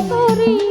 করি।